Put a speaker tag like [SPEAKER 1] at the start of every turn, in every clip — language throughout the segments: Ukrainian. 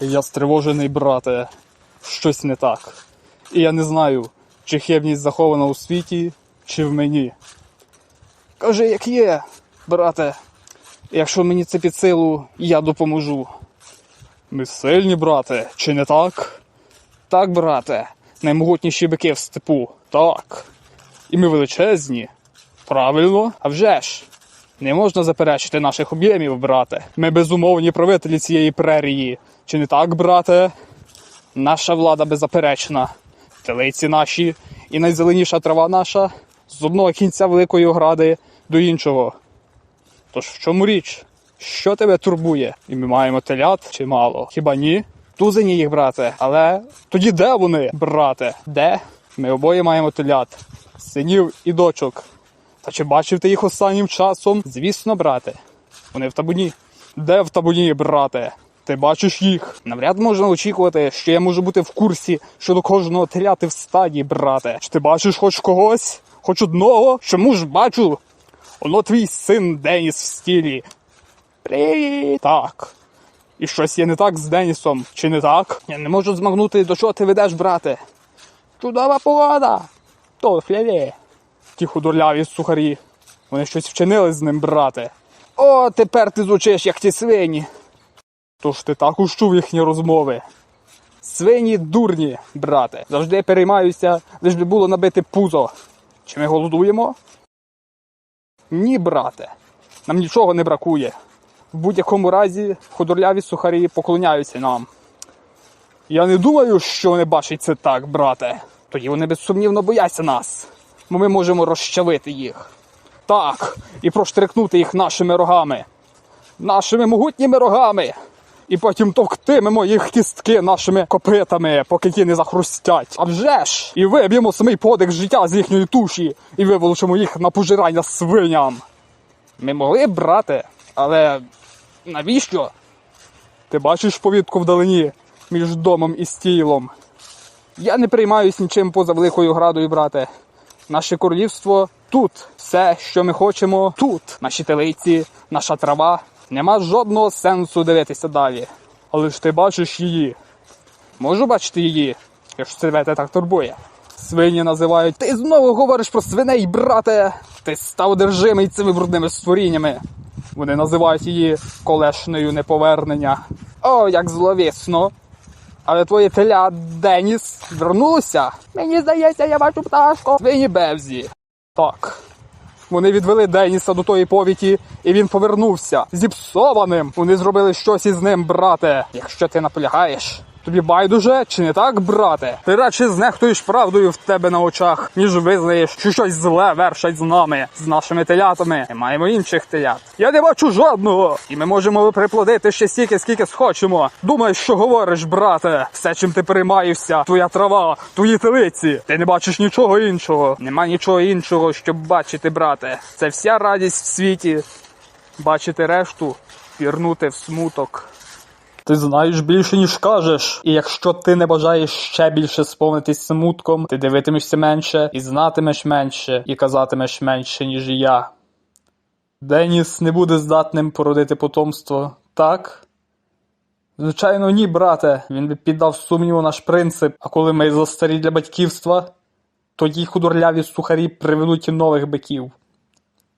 [SPEAKER 1] Я стривожений, брате. Щось не так. І я не знаю, чи хибність захована у світі, чи в мені. Кажи, як є, брате. Якщо мені це під силу, я допоможу. Ми сильні, брате, чи не так? Так, брате, наймогутніші бики в степу. Так. І ми величезні. Правильно, а вже ж. Не можна заперечити наших об'ємів, брате. Ми безумовні правителі цієї прерії. Чи не так, брате? Наша влада беззаперечна. Телиці наші і найзеленіша трава наша з одного кінця великої огради до іншого. Тож в чому річ? Що тебе турбує? І ми маємо телят чи мало? Хіба ні? Тузені їх, брате, але тоді де вони, брате? Де? Ми обоє маємо телят, синів і дочок. Та чи бачив ти їх останнім часом? Звісно, брате. Вони в табуні. Де в табуні, брате? Ти бачиш їх? Навряд можна очікувати, що я можу бути в курсі щодо кожного теляти в стаді, брате. Чи ти бачиш хоч когось? Хоч одного? Чому ж бачу? Оно твій син Деніс в стілі. Привіт! Так. І щось є не так з Денісом, чи не так? Я не можу змагнути, до чого ти ведеш, брате. Чудова погода. То хляві. Ті худорляві сухарі. Вони щось вчинили з ним, брате. О, тепер ти звучиш, як ті свині. Тож ти також чув їхні розмови. Свині дурні, брате. Завжди переймаюся, лиш би було набити пузо. Чи ми голодуємо? Ні, брате. Нам нічого не бракує. В будь-якому разі худорляві сухарі поклоняються нам. Я не думаю, що вони бачать це так, брате. Тоді вони безсумнівно бояться нас, бо ми можемо розчавити їх. Так, і проштрикнути їх нашими рогами. Нашими могутніми рогами. І потім товктимемо їх кістки нашими копитами, поки ті не захрустять. А вже ж! І виб'ємо самий подих життя з їхньої туші і виволочимо їх на пожирання свиням. Ми могли б, брате, але навіщо? Ти бачиш повітку вдалині між домом і стілом. Я не приймаюсь нічим поза великою градою, брате. Наше королівство тут. Все, що ми хочемо, тут. Наші телиці, наша трава. Нема жодного сенсу дивитися далі. Але ж ти бачиш її. Можу бачити її, якщо тебе так турбує. Свині називають. Ти знову говориш про свиней, брате. Ти став одержимий цими брудними створіннями. Вони називають її колешнею неповернення. О, як зловісно. Але твоє теля Деніс вернулося? Мені здається, я бачу пташку. Свині Бевзі. Так. Вони відвели Деніса до тої повіті, і він повернувся зіпсованим. Вони зробили щось із ним, брате. Якщо ти наполягаєш. Тобі байдуже, чи не так, брате? Ти радше знехтуєш правдою в тебе на очах, ніж визнаєш, що щось зле вершать з нами, з нашими телятами. Ми маємо інших телят. Я не бачу жодного. І ми можемо приплодити ще стільки, скільки схочемо. Думаєш, що говориш, брате? Все, чим ти переймаєшся, твоя трава, твої телиці. Ти не бачиш нічого іншого. Нема нічого іншого, щоб бачити, брате. Це вся радість в світі. Бачити решту, пірнути в смуток. Ти знаєш більше, ніж кажеш. І якщо ти не бажаєш ще більше сповнитись смутком, ти дивитимешся менше і знатимеш менше, і казатимеш менше, ніж я. Деніс не буде здатним породити потомство, так? Звичайно, ні, брате. Він би піддав сумніву наш принцип, а коли ми застарі для батьківства, тоді худорляві сухарі приведуть і нових биків.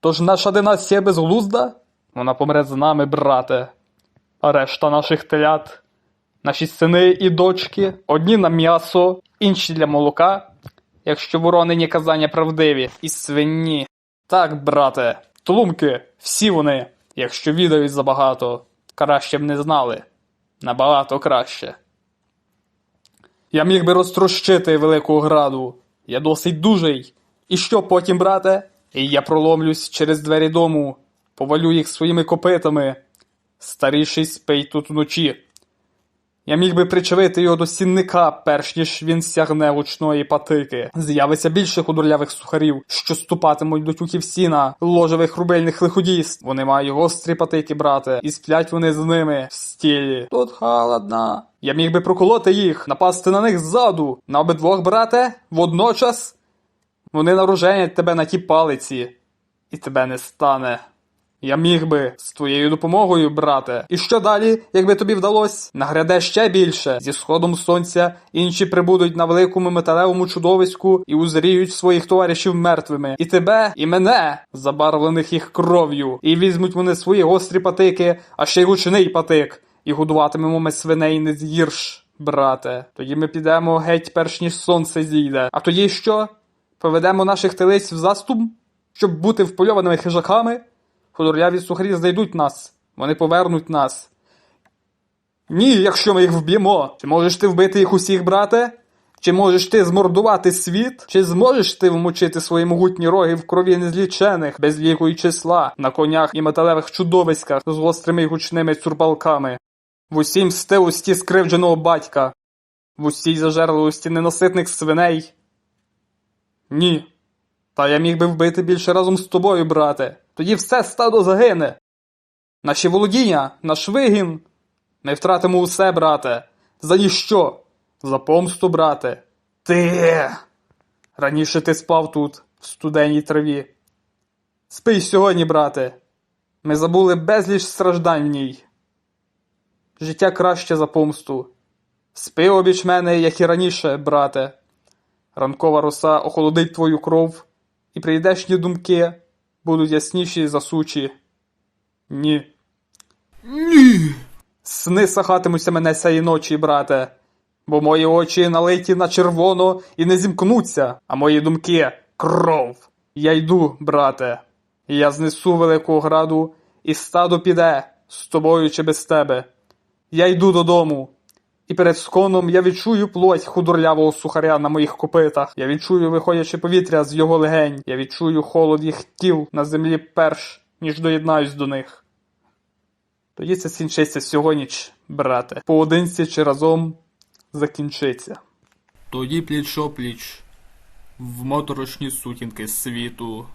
[SPEAKER 1] Тож наша династія безглузда? Вона помре з нами, брате а решта наших телят, наші сини і дочки, одні на м'ясо, інші для молока, якщо воронені казання правдиві, і свині. Так, брате, тлумки, всі вони, якщо відають забагато, краще б не знали. Набагато краще. Я міг би розтрощити велику граду. Я досить дужий. І що потім, брате? І я проломлюсь через двері дому, повалю їх своїми копитами. Старіший спить тут вночі. Я міг би причавити його до сінника, перш ніж він сягне гучної патики. З'явиться більше худорлявих сухарів, що ступатимуть до тюків сіна, ложевих рубельних лиходійств. Вони мають гострі патики, брате, і сплять вони з ними в стілі. Тут холодно. Я міг би проколоти їх, напасти на них ззаду. На обидвох, брате, водночас. Вони наруженять тебе на ті палиці, і тебе не стане. Я міг би з твоєю допомогою, брате. І що далі, якби тобі вдалося? Нагряде ще більше. Зі сходом сонця інші прибудуть на великому металевому чудовиську і узріють своїх товаришів мертвими. І тебе, і мене, забарвлених їх кров'ю. І візьмуть вони свої гострі патики, а ще й гучний патик. І годуватимемо ми свиней не згірш, брате. Тоді ми підемо геть, перш ніж сонце зійде. А тоді що? Поведемо наших телиць в заступ, щоб бути впольованими хижаками? Худорляві сухарі знайдуть нас, вони повернуть нас. Ні, якщо ми їх вб'ємо. Чи можеш ти вбити їх усіх, брате? Чи можеш ти змордувати світ? Чи зможеш ти вмочити свої могутні роги в крові незлічених, без ліку і числа, на конях і металевих чудовиськах з гострими й гучними цюрбалками? В усім стилості скривдженого батька, в усій зажерливості ненаситних свиней? Ні. Та я міг би вбити більше разом з тобою, брате. Тоді все стадо загине. Наші володіння, наш вигін. Ми втратимо усе, брате. За ніщо. За помсту, брате. Ти. Раніше ти спав тут, в студенній траві. Спи сьогодні, брате. Ми забули безліч страждань в ній. Життя краще за помсту. Спи обіч мене, як і раніше, брате. Ранкова роса охолодить твою кров, і прийдешні думки будуть ясніші за сучі. Ні. Ні. Сни сахатимуться мене сяї ночі, брате, бо мої очі налиті на червоно і не зімкнуться, а мої думки кров. Я йду, брате. Я знесу велику граду, і стадо піде з тобою чи без тебе. Я йду додому. І перед сконом я відчую плоть худорлявого сухаря на моїх копитах. Я відчую виходяче повітря з його легень. Я відчую холод їх тіл на землі перш, ніж доєднаюсь до них. Тоді це скінчиться сьогодні, брате. Поодинці чи разом закінчиться. Тоді пліч пліч в моторошні сутінки світу